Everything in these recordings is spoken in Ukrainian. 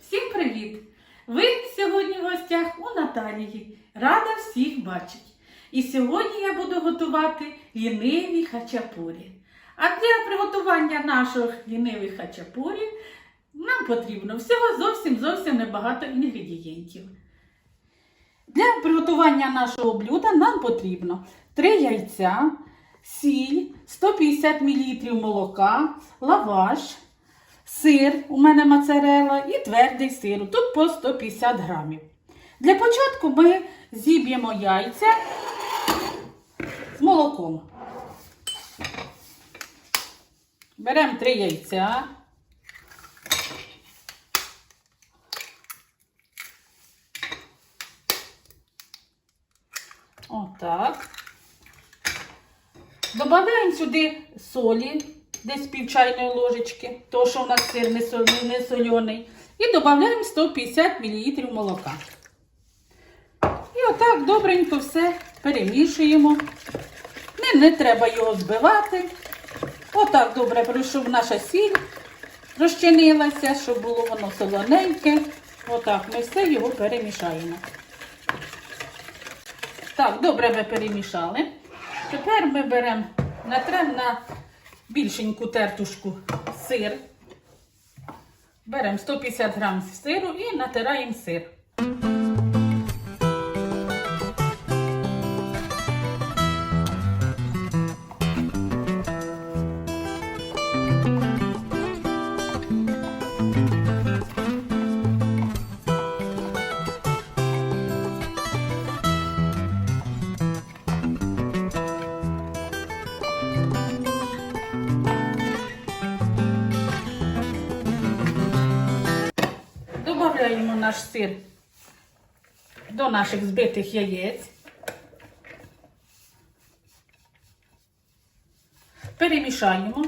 Всім привіт! Ви сьогодні в гостях у Наталії. Рада всіх бачити. І сьогодні я буду готувати ліниві хачапурі. А для приготування наших лінивих хачапурі нам потрібно всього зовсім зовсім небагато інгредієнтів. Для приготування нашого блюда нам потрібно 3 яйця, сіль, 150 мл молока, лаваш, сир, у мене моцарелла і твердий сир. Тут по 150 грамів. Для початку ми зіб'ємо яйця з молоком. Беремо 3 яйця. Отак. Добавляємо сюди солі, десь пів чайної ложечки, то що у нас сир не солений, не соляний. І додаємо 150 мл молока. І отак добренько все перемішуємо. Не, не треба його збивати. Отак добре, щоб наша сіль розчинилася, щоб було воно солоненьке. Отак ми все його перемішаємо. Так, добре ми перемішали. Тепер ми беремо, натрем на більшеньку тертушку сир. Беремо 150 грам сиру і натираємо сир. Добавляємо наш сир до наших збитих яєць. Перемішаємо.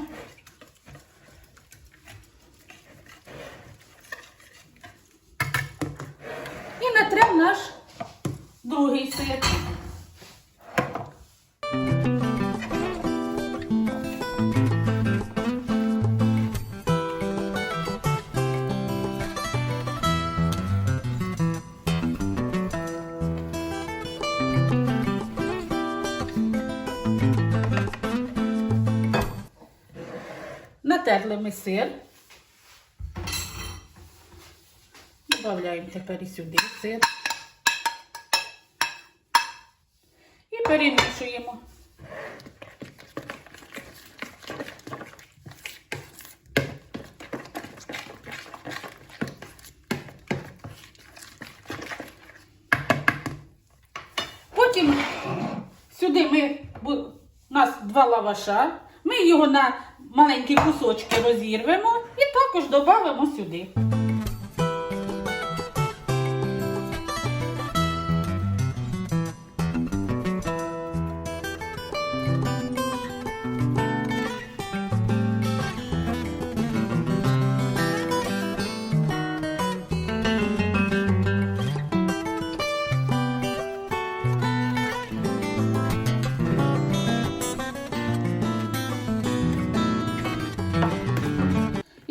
Натерли ми. Додаємо тепер і сюди сир. І перемішуємо. Потім сюди ми, у нас два лаваша, ми його на маленькі кусочки розірвемо і також додамо сюди.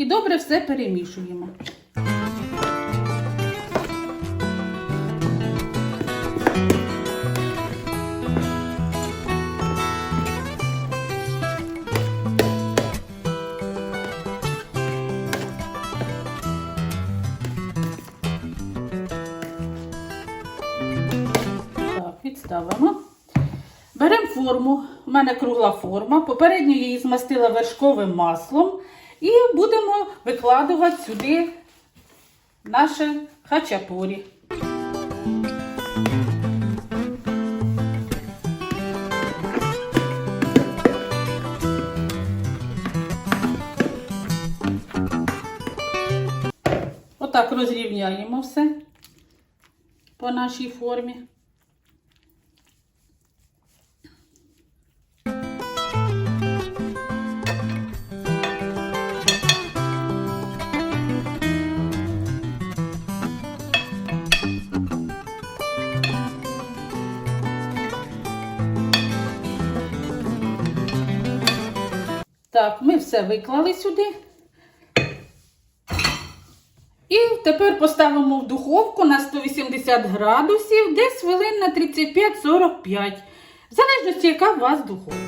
Добре все перемішуємо. Так, відставимо. Беремо форму, у мене кругла форма. Попередньо її змастила вершковим маслом. І будемо викладувати сюди наше хачапурі. Отак розрівняємо все по нашій формі. Так, ми все виклали сюди. І тепер поставимо в духовку на 180 градусів, десь хвилин на 35-45, в залежності, яка у вас духовка.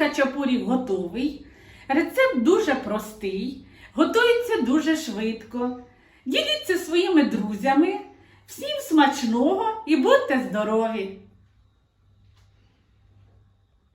Лінивий хачапурі готовий. Рецепт дуже простий, готується дуже швидко. Діліться своїми друзями. Всім смачного і будьте здорові!